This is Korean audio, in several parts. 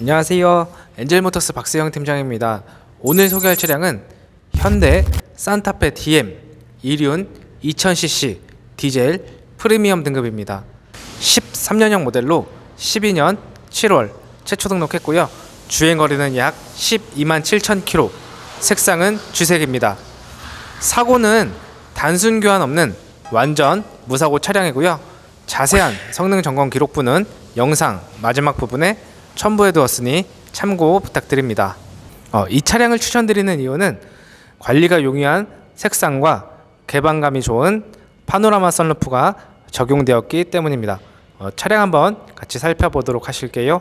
안녕하세요. 엔젤모터스 박세영 팀장입니다. 오늘 소개할 차량은 현대 산타페 DM 이륜 2000cc 디젤 프리미엄 등급입니다. 13년형 모델로 12년 7월 최초 등록했고요. 주행 거리는 약 12만 7천 킬로. 색상은 주색입니다. 사고는 단순 교환 없는 완전 무사고 차량이고요. 자세한 성능 점검 기록부는 영상 마지막 부분에 첨부해 두었으니 참고 부탁드립니다. 어, 이 차량을 추천드리는 이유는 관리가 용이한 색상과 개방감이 좋은 파노라마 선루프가 적용되었기 때문입니다. 어, 차량 한번 같이 살펴보도록 하실게요.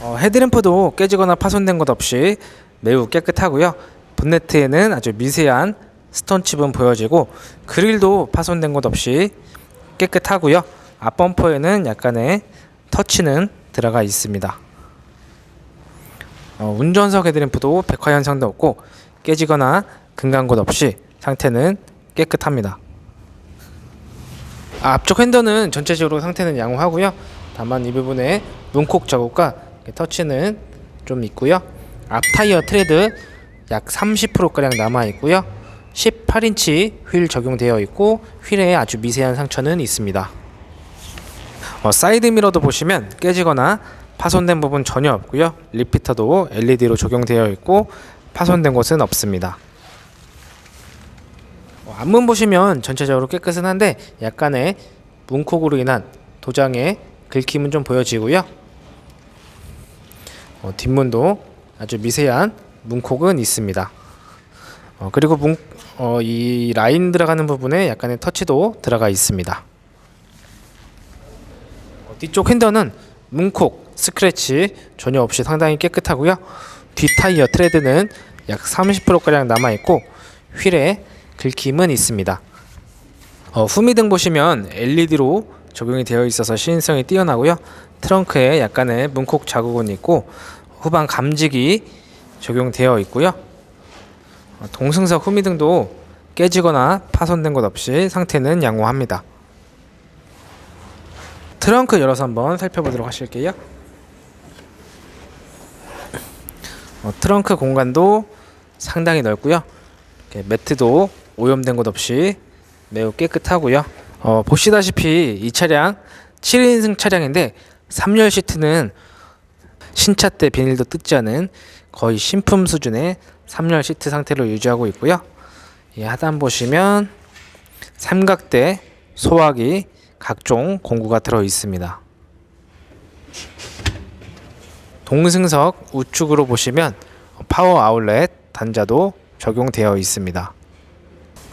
어, 헤드램프도 깨지거나 파손된 것 없이 매우 깨끗하고요. 본네트에는 아주 미세한 스톤 칩은 보여지고 그릴도 파손된 것 없이 깨끗하고요. 앞범퍼에는 약간의 터치는 들어가 있습니다. 어, 운전석 헤드램프도 백화 현상도 없고 깨지거나 금간 곳 없이 상태는 깨끗합니다. 아, 앞쪽 핸더는 전체적으로 상태는 양호하고요. 다만 이 부분에 문콕 자국과 터치는 좀 있고요. 앞 타이어 트레드 약 30%가량 남아 있고요. 18인치 휠 적용되어 있고 휠에 아주 미세한 상처는 있습니다. 어, 사이드 미러도 보시면 깨지거나 파손된 부분 전혀 없고요. 리피터도 LED로 적용되어 있고 파손된 곳은 없습니다. 어, 앞문 보시면 전체적으로 깨끗은 한데 약간의 문콕으로 인한 도장의 긁힘은 좀 보여지고요. 어, 뒷문도 아주 미세한 문콕은 있습니다. 어, 그리고 문, 어, 이 라인 들어가는 부분에 약간의 터치도 들어가 있습니다. 어, 뒤쪽 핸더는 문콕, 스크래치 전혀 없이 상당히 깨끗하고요. 뒷 타이어 트레드는 약 30%가량 남아있고 휠에 긁힘은 있습니다. 어, 후미등 보시면 LED로 적용이 되어 있어서 시인성이 뛰어나고요. 트렁크에 약간의 문콕 자국은 있고 후방 감지기 적용되어 있고요. 어, 동승석 후미등도 깨지거나 파손된 것 없이 상태는 양호합니다. 트렁크 열어서 한번 살펴보도록 하실게요. 어, 트렁크 공간도 상당히 넓고요. 매트도 오염된 것 없이 매우 깨끗하고요. 어, 보시다시피 이 차량 7인승 차량인데 3열 시트는 신차 때 비닐도 뜯지 않은 거의 신품 수준의 3열 시트 상태로 유지하고 있고요. 이 하단 보시면 삼각대, 소화기, 각종 공구가 들어 있습니다. 동승석 우측으로 보시면 파워 아울렛 단자도 적용되어 있습니다.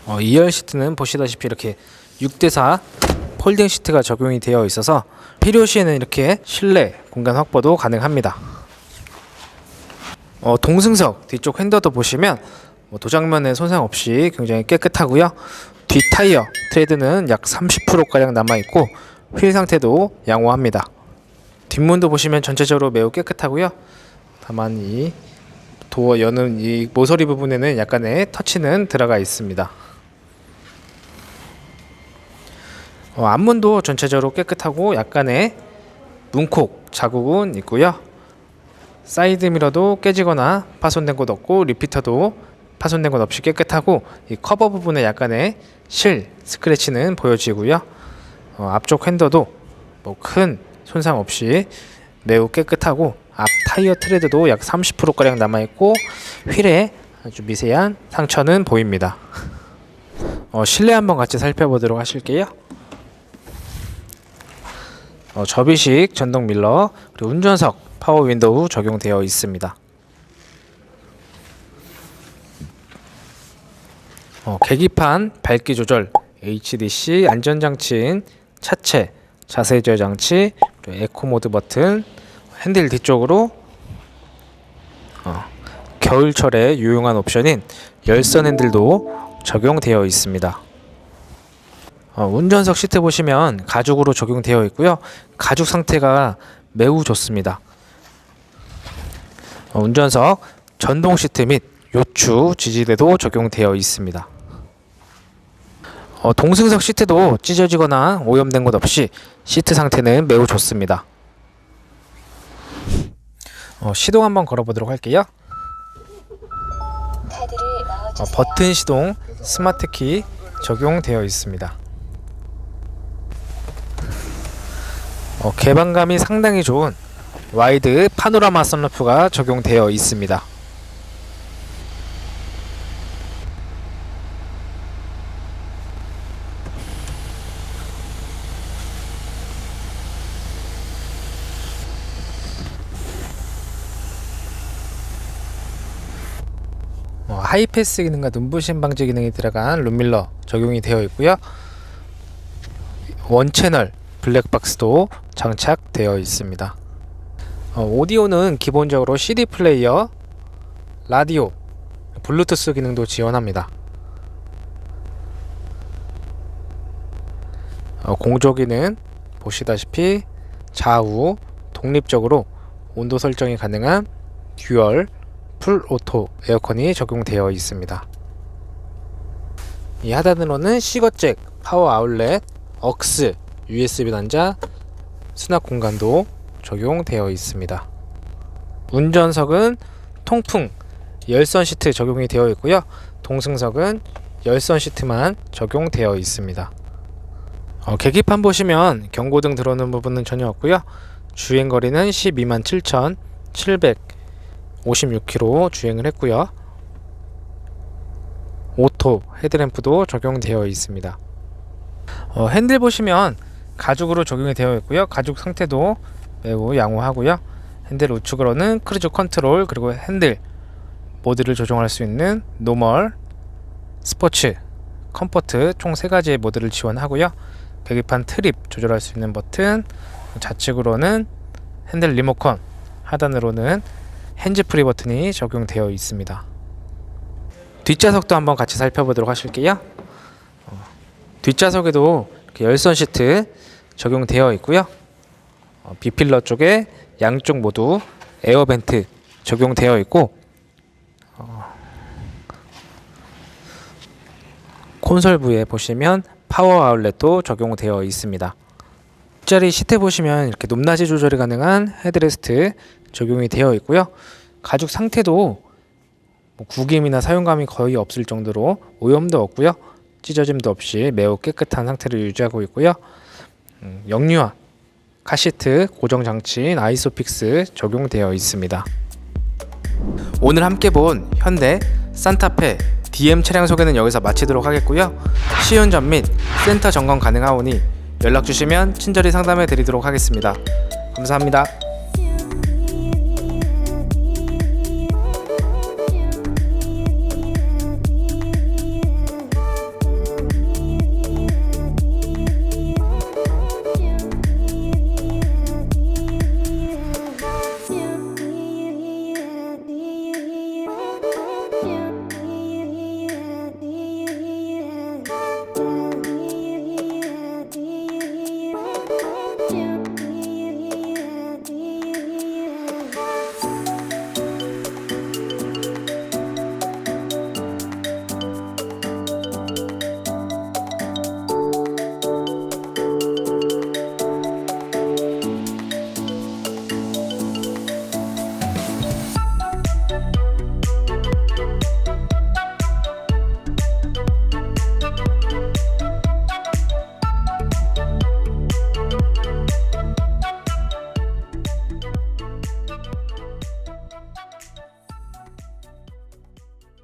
어, 2열 시트는 보시다시피 이렇게 6대4 폴딩 시트가 적용이 되어 있어서 필요시에는 이렇게 실내 공간 확보도 가능합니다. 어, 동승석 뒤쪽 핸더도 보시면 뭐 도장면에 손상 없이 굉장히 깨끗하고요. 뒷 타이어 트레드는 약 30%가량 남아있고 휠 상태도 양호합니다. 뒷문도 보시면 전체적으로 매우 깨끗하고요. 다만 이 도어 여는 이 모서리 부분에는 약간의 터치는 들어가 있습니다. 어, 앞문도 전체적으로 깨끗하고 약간의 문콕 자국은 있고요. 사이드 미러도 깨지거나 파손된 곳 없고 리피터도 파손된 곳 없이 깨끗하고 이 커버 부분에 약간의 실 스크래치는 보여지고요. 어, 앞쪽 핸더도 뭐 큰 손상 없이 매우 깨끗하고 앞 타이어 트레드도 약 30%가량 남아 있고 휠에 아주 미세한 상처는 보입니다. 어, 실내 한번 같이 살펴보도록 하실게요. 어, 접이식 전동 밀러 그리고 운전석 파워 윈도우 적용되어 있습니다. 어, 계기판 밝기 조절 HDC 안전장치인 차체 자세 제어 장치 에코 모드 버튼 핸들 뒤쪽으로 어, 겨울철에 유용한 옵션인 열선 핸들도 적용되어 있습니다. 어, 운전석 시트 보시면 가죽으로 적용되어 있고요. 가죽 상태가 매우 좋습니다. 어, 운전석 전동 시트 및 요추 지지대도 적용되어 있습니다. 어, 동승석 시트도 찢어지거나 오염된 곳 없이 시트 상태는 매우 좋습니다. 어, 시동 한번 걸어보도록 할게요. 어. 버튼 시동 스마트 키 적용되어 있습니다. 어, 개방감이 상당히 좋은 와이드 파노라마 선루프가 적용되어 있습니다. 어, 하이패스 기능과 눈부심 방지 기능이 들어간 룸밀러 적용이 되어 있고요. 원 채널 블랙박스도 장착되어 있습니다. 어, 오디오는 기본적으로 CD 플레이어, 라디오, 블루투스 기능도 지원합니다. 어, 공조기는 보시다시피 좌우 독립적으로 온도 설정이 가능한 듀얼 풀 오토 에어컨이 적용되어 있습니다. 이 하단으로는 시거잭, 파워 아울렛, 억스, USB 단자, 수납 공간도 적용되어 있습니다. 운전석은 통풍, 열선 시트 적용이 되어 있고요. 동승석은 열선 시트만 적용되어 있습니다. 어, 계기판 보시면 경고등 들어오는 부분은 전혀 없고요. 주행 거리는 12만 7,700 56km 주행을 했고요. 오토 헤드램프도 적용되어 있습니다. 어, 핸들 보시면 가죽으로 적용이 되어 있고요. 가죽 상태도 매우 양호하고요. 핸들 우측으로는 크루즈 컨트롤 그리고 핸들 모드를 조정할 수 있는 노멀, 스포츠, 컴포트 총세 가지의 모드를 지원하고요. 계기판 트립 조절할 수 있는 버튼, 좌측으로는 핸들 리모컨, 하단으로는 핸즈프리 버튼이 적용되어 있습니다. 뒷좌석도 한번 같이 살펴보도록 하실게요. 어, 뒷좌석에도 열선 시트 적용되어 있고요. 어, 비필러 쪽에 양쪽 모두 에어벤트 적용되어 있고 어, 콘솔 부에 보시면 파워 아울렛도 적용되어 있습니다. 뒷자리 시트 보시면 이렇게 높낮이 조절이 가능한 헤드레스트 적용이 되어 있고요. 가죽 상태도 뭐 구김이나 사용감이 거의 없을 정도로 오염도 없고요. 찢어짐도 없이 매우 깨끗한 상태를 유지하고 있고요. 음, 역류화 카시트 고정 장치인 아이소픽스 적용되어 있습니다. 오늘 함께 본 현대 산타페 DM 차량 소개는 여기서 마치도록 하겠고요. 시운전 및 센터 점검 가능하오니 연락 주시면 친절히 상담해 드리도록 하겠습니다. 감사합니다.